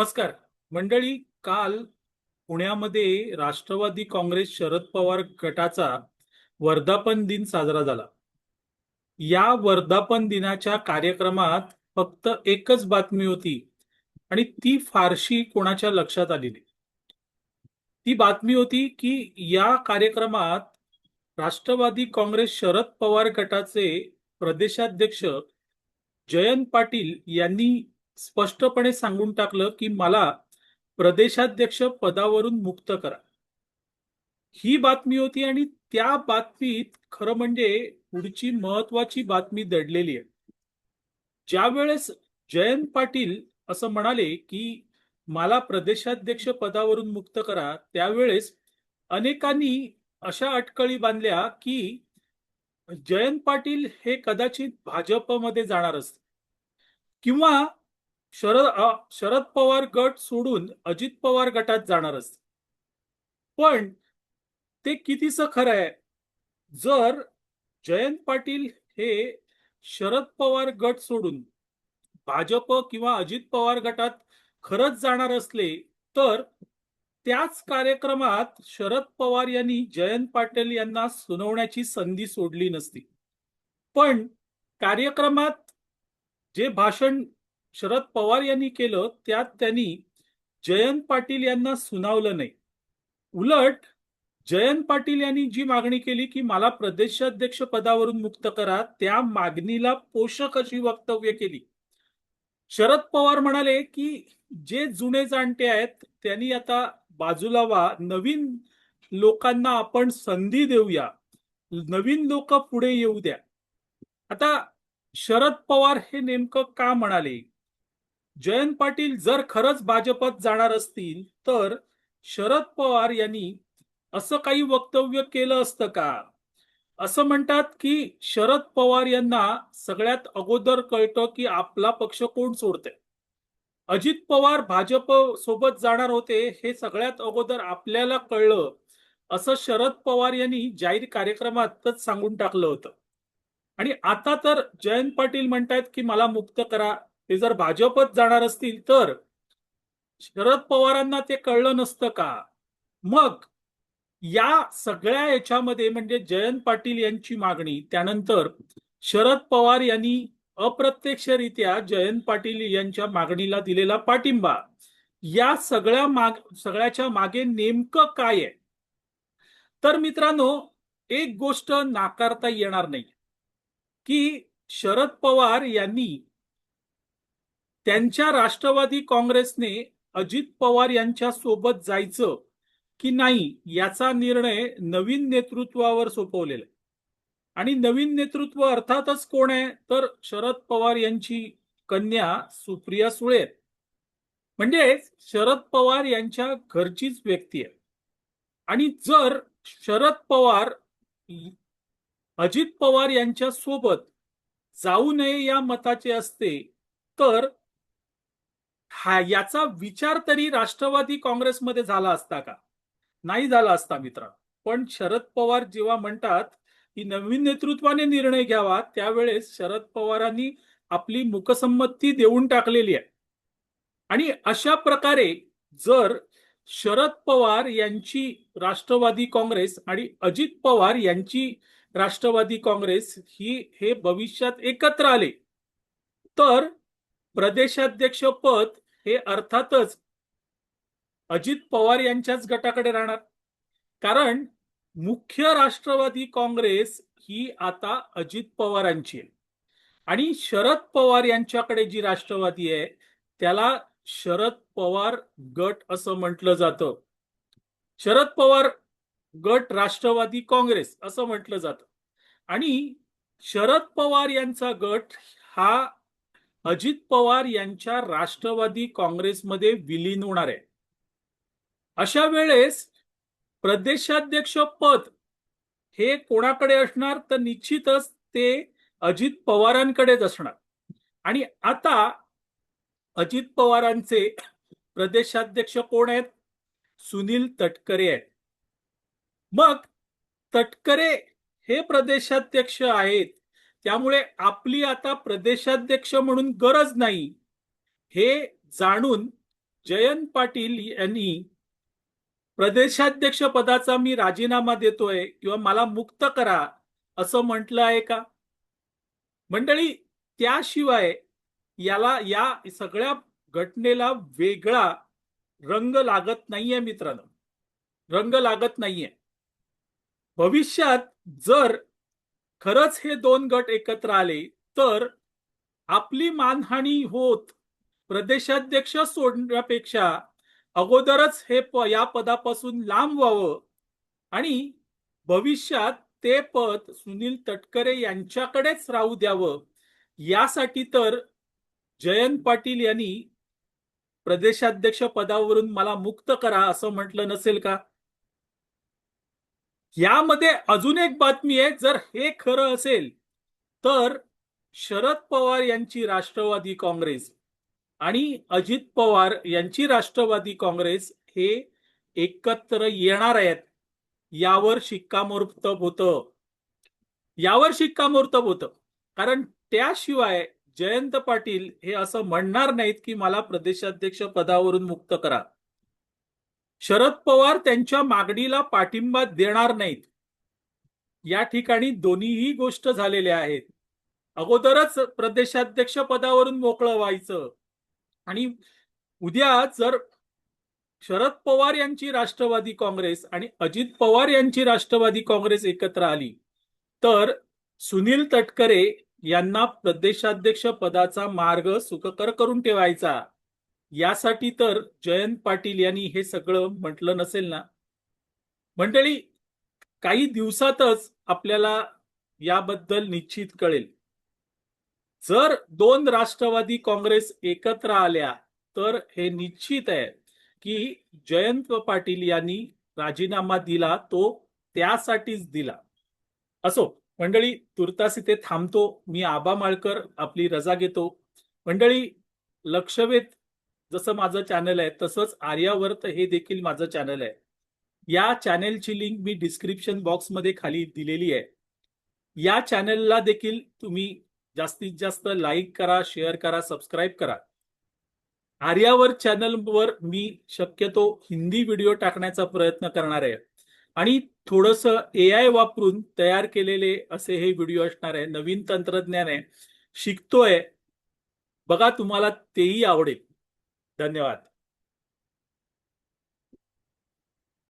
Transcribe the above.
नमस्कार. मंडळी काल पुण्यामध्ये राष्ट्रवादी काँग्रेस शरद पवार गटाचा वर्धापन दिन साजरा झाला. या वर्धापन दिनाच्या कार्यक्रमात फक्त एकच बातमी होती आणि ती फारशी कोणाच्या लक्षात आलेली ती बातमी होती की या कार्यक्रमात राष्ट्रवादी काँग्रेस शरद पवार गटाचे प्रदेशाध्यक्ष जयंत पाटील यांनी स्पष्टपणे सांगून टाकलं की मला प्रदेशाध्यक्ष पदावरून मुक्त करा. ही बातमी होती आणि त्या बातमीत खरं म्हणजे पुढची महत्वाची बातमी दडलेली आहे. ज्या वेळेस जयंत पाटील असं म्हणाले की मला प्रदेशाध्यक्ष पदावरून मुक्त करा त्यावेळेस अनेकांनी अशा अटकळी बांधल्या की जयंत पाटील हे कदाचित भाजपमध्ये जाणार असते किंवा शरद शरद पवार गट सोडून अजित पवार गटात जाणार असते पण ते कितीच खरं आहे? जर जयंत पाटील हे शरद पवार गट सोडून भाजप किंवा अजित पवार गटात खरंच जाणार असले तर त्याच कार्यक्रमात शरद पवार यांनी जयंत पाटील यांना सुनावण्याची संधी सोडली नसती. पण कार्यक्रमात जे भाषण शरद पवार यांनी केलं त्यात त्यांनी जयंत पाटील यांना सुनावलं नाही. उलट जयंत पाटील यांनी जी मागणी केली की मला प्रदेशाध्यक्ष पदावरून मुक्त करा त्या मागणीला पोषक अशी वक्तव्य केली. शरद पवार म्हणाले की जे जुने जाणते आहेत त्यांनी आता बाजूला वा नवीन लोकांना आपण संधी देऊया. नवीन लोक पुढे येऊ द्या. आता शरद पवार हे नेमकं का म्हणाले? जयंत पाटील जर खरंच भाजपात जाणार असतील तर शरद पवार यांनी असं काही वक्तव्य केलं असतं का? असं म्हणतात की शरद पवार यांना सगळ्यात अगोदर कळतं की आपला पक्ष कोण सोडतंय. अजित पवार भाजप सोबत जाणार होते हे सगळ्यात अगोदर आपल्याला कळलं असं शरद पवार यांनी जाहीर कार्यक्रमातच सांगून टाकलं होतं. आणि आता तर जयंत पाटील म्हणतायत की मला मुक्त करा ते जर भाजपच जाणार असतील तर शरद पवारांना ते कळलं नसतं का? मग या सगळ्या याच्यामध्ये म्हणजे जयंत पाटील यांची मागणी त्यानंतर शरद पवार यांनी अप्रत्यक्षरित्या जयंत पाटील यांच्या मागणीला दिलेला पाठिंबा. या सगळ्या माग सगळ्याच्या मागे नेमकं काय आहे? तर मित्रांनो एक गोष्ट नाकारता येणार नाही. की शरद पवार यांनी त्यांच्या राष्ट्रवादी काँग्रेसने अजित पवार यांच्या सोबत जायचं की नाही याचा निर्णय नवीन नेतृत्वावर सोपवलेला आहे. आणि नवीन नेतृत्व अर्थातच कोण आहे? तर शरद पवार यांची कन्या सुप्रिया सुळे म्हणजेच म्हणजे शरद पवार यांच्या घरचीच व्यक्ती आहे. आणि जर शरद पवार अजित पवार यांच्या सोबत जाऊ नये या मताचे असते तर हा याचा विचार तरी राष्ट्रवादी काँग्रेसमध्ये झाला असता का? नाही झाला असता मित्र. पण शरद पवार जेव्हा म्हणतात की नवीन नेतृत्वाने निर्णय घ्यावा त्यावेळेस शरद पवारांनी आपली मुकसंमती देऊन टाकलेली आहे. आणि अशा प्रकारे जर शरद पवार यांची राष्ट्रवादी काँग्रेस आणि अजित पवार यांची राष्ट्रवादी काँग्रेस ही हे भविष्यात एकत्र आले तर प्रदेशाध्यक्ष पद हे अर्थातच अजित पवार यांच्याच गटाकडे राहणार. कारण मुख्य राष्ट्रवादी काँग्रेस ही आता अजित पवारांची आहे. आणि शरद पवार यांच्याकडे जी राष्ट्रवादी आहे त्याला शरद पवार गट असं म्हटलं जातं. शरद पवार गट राष्ट्रवादी काँग्रेस असं म्हटलं जातं. आणि शरद पवार यांचा गट हा अजित पवार यांच्या राष्ट्रवादी काँग्रेसमध्ये विलीन होणार आहे. अशा वेळेस प्रदेशाध्यक्ष पद हे कोणाकडे असणार? तर निश्चितच ते अजित पवारांकडेच असणार. आणि आता अजित पवारांचे प्रदेशाध्यक्ष कोण आहेत? सुनील तटकरे आहेत. मग तटकरे हे प्रदेशाध्यक्ष आहेत. त्यामुळे आपली आता प्रदेशाध्यक्ष म्हणून गरज नाही. हे जाणून जयंत पाटील यांनी प्रदेशाध्यक्ष पदाचा मी राजीनामा देतोय किंवा मला मुक्त करा असं म्हटलं आहे का? मंडळी त्याशिवाय याला या सगळ्या घटनेला वेगळा रंग लागत नाहीये मित्रांनो. रंग लागत नाहीये. भविष्यात जर खरंच हे दोन गट एकत्र आले तर आपली मानहानी होत प्रदेशाध्यक्ष सोडण्यापेक्षा अगोदरच हे प या पदापासून लांब व्हावं. आणि भविष्यात ते पद सुनील तटकरे यांच्याकडेच राहू द्यावं. यासाठी तर जयंत पाटील यांनी प्रदेशाध्यक्ष पदावरून मला मुक्त करा असं म्हटलं नसेल का? यामध्ये अजून एक बातमी आहे जर हे खरं असेल तर शरद पवार यांची राष्ट्रवादी काँग्रेस आणि अजित पवार यांची राष्ट्रवादी काँग्रेस हे एकत्र येणार आहेत. यावर शिक्कामोर्तब होतं. यावर शिक्कामोर्तब होतं. कारण त्याशिवाय जयंत पाटील हे असं म्हणणार नाहीत की मला प्रदेशाध्यक्ष पदावरून मुक्त करा. शरद पवार त्यांच्या मागणीला पाठिंबा देणार नाहीत. या ठिकाणी दोन्हीही गोष्ट झालेल्या आहेत. अगोदरच प्रदेशाध्यक्ष पदावरून मोकळं व्हायचं. आणि उद्या जर शरद पवार यांची राष्ट्रवादी काँग्रेस आणि अजित पवार यांची राष्ट्रवादी काँग्रेस एकत्र आली तर सुनील तटकरे यांना प्रदेशाध्यक्ष पदाचा मार्ग सुखकर करून ठेवायचा. यासाठी तर जयंत पाटील यांनी हे सगळं म्हटलं नसेल ना? मंडळी काही दिवसातच आपल्याला याबद्दल निश्चित कळेल. जर दोन राष्ट्रवादी काँग्रेस एकत्र आल्या तर हे निश्चित आहे की जयंत पाटील यांनी राजीनामा दिला तो त्यासाठीच दिला. असो मंडळी तुर्तास इथे थांबतो. मी आबा माळकर आपली रजा घेतो. मंडळी लक्षवेध जसं माझं चॅनल आहे तसंच आर्यावर्त हे देखील माझं चॅनल आहे. या चॅनेलची लिंक मी डिस्क्रिप्शन बॉक्समध्ये खाली दिलेली आहे. या चॅनेलला देखील तुम्ही जास्तीत जास्त लाईक करा शेअर करा सबस्क्राईब करा. आर्यावर चॅनलवर मी शक्यतो हिंदी व्हिडिओ टाकण्याचा प्रयत्न करणार आहे. आणि थोडस ए आय वापरून तयार केलेले असे हे व्हिडिओ असणार आहे. नवीन तंत्रज्ञान आहे. शिकतोय. बघा तुम्हाला तेही आवडेल. धन्यवाद.